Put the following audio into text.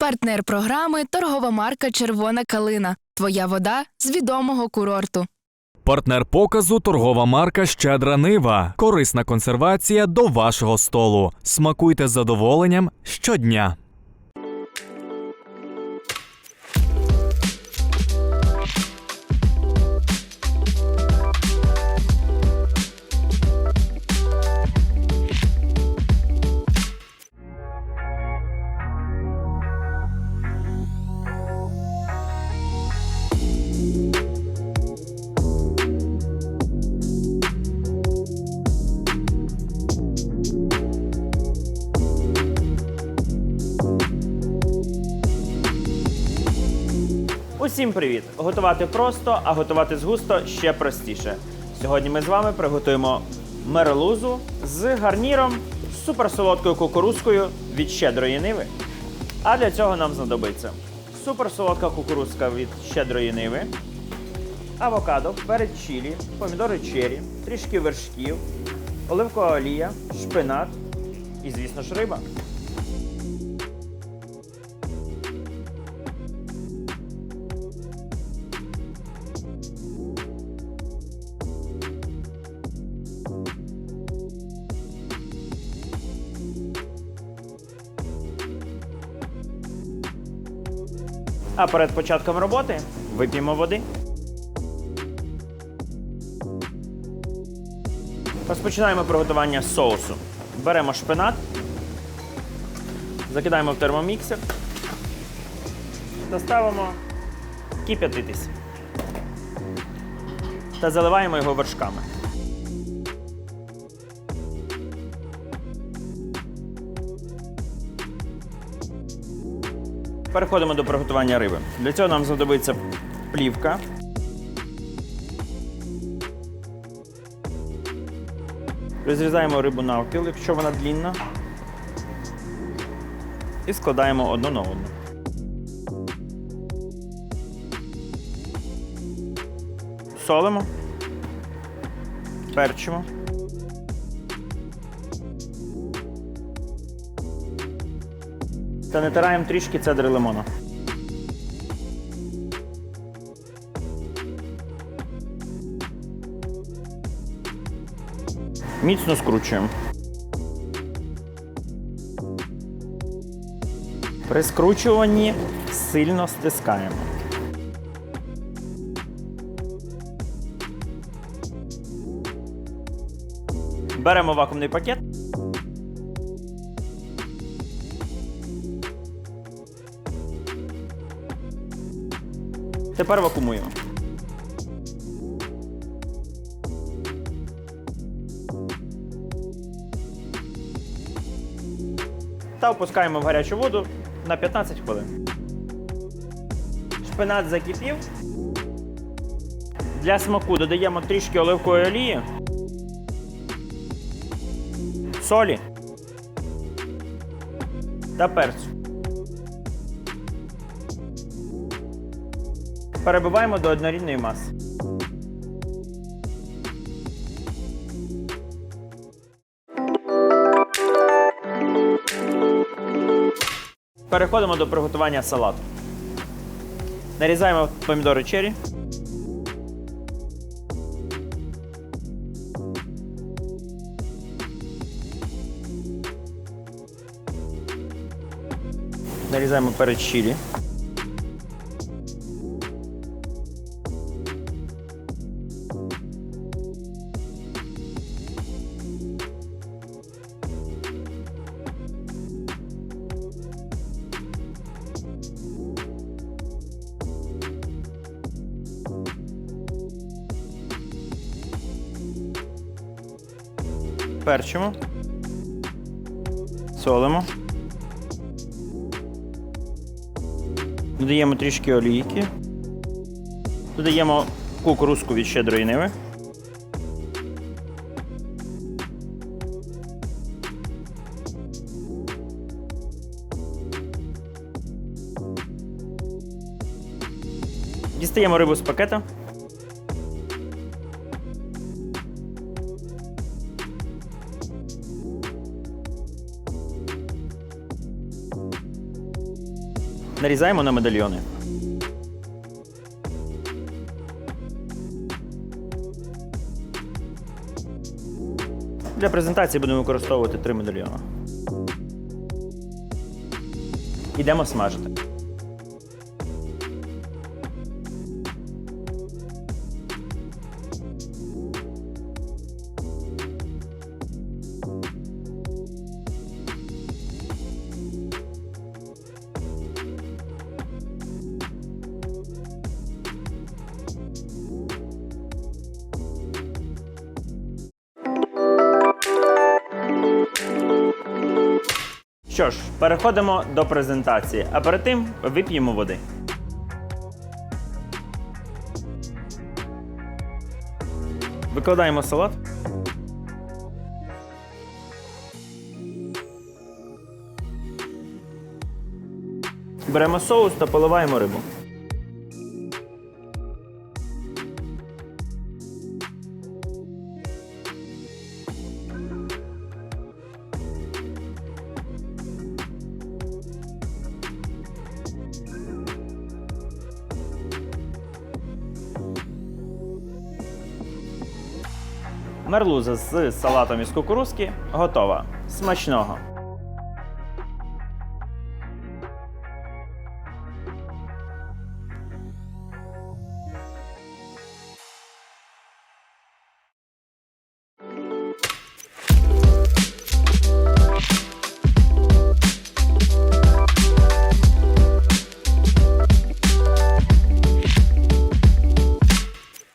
Партнер програми торгова марка Червона калина. Твоя вода з відомого курорту. Партнер показу торгова марка Щедра Нива. Корисна консервація до вашого столу. Смакуйте з задоволенням щодня. Усім привіт! Готувати просто, а готувати з густо ще простіше. Сьогодні ми з вами приготуємо мерелузу з гарніром суперсолодкою кукурузкою від щедрої ниви. А для цього нам знадобиться суперсолодка кукурузка від щедрої ниви, авокадо, перець чилі, помідори чері, трішки вершків, оливкова олія, шпинат і, звісно ж, риба. А перед початком роботи вип'ємо води. Розпочинаємо приготування соусу. Беремо шпинат, закидаємо в термоміксер та ставимо кип'ятитись. Та заливаємо його вершками. Переходимо до приготування риби. Для цього нам знадобиться плівка. Розрізаємо рибу навпіл, якщо вона длінна. І складаємо одну на одну. Солимо. Перчимо. Та натираємо трішки цедри лимона. Міцно скручуємо. При скручуванні сильно стискаємо. Беремо вакуумний пакет. Тепер вакуумуємо. Та опускаємо в гарячу воду на 15 хвилин. Шпинат закипів. Для смаку додаємо трішки оливкової олії, солі та перцю. Перебиваємо до однорідної маси. Переходимо до приготування салату. Нарізаємо помідори чері. Нарізаємо перець чилі. Перчимо. Солимо. Додаємо трішки олійки. Додаємо кукурузку від щедрої ниви. Дістаємо рибу з пакета. Нарізаємо на медальйони. Для презентації будемо використовувати три медальйони. Ідемо смажити. Що ж, переходимо до презентації, а перед тим вип'ємо води. Викладаємо салат. Беремо соус та поливаємо рибу. Мерлуза з салатом із кукурузки готова. Смачного!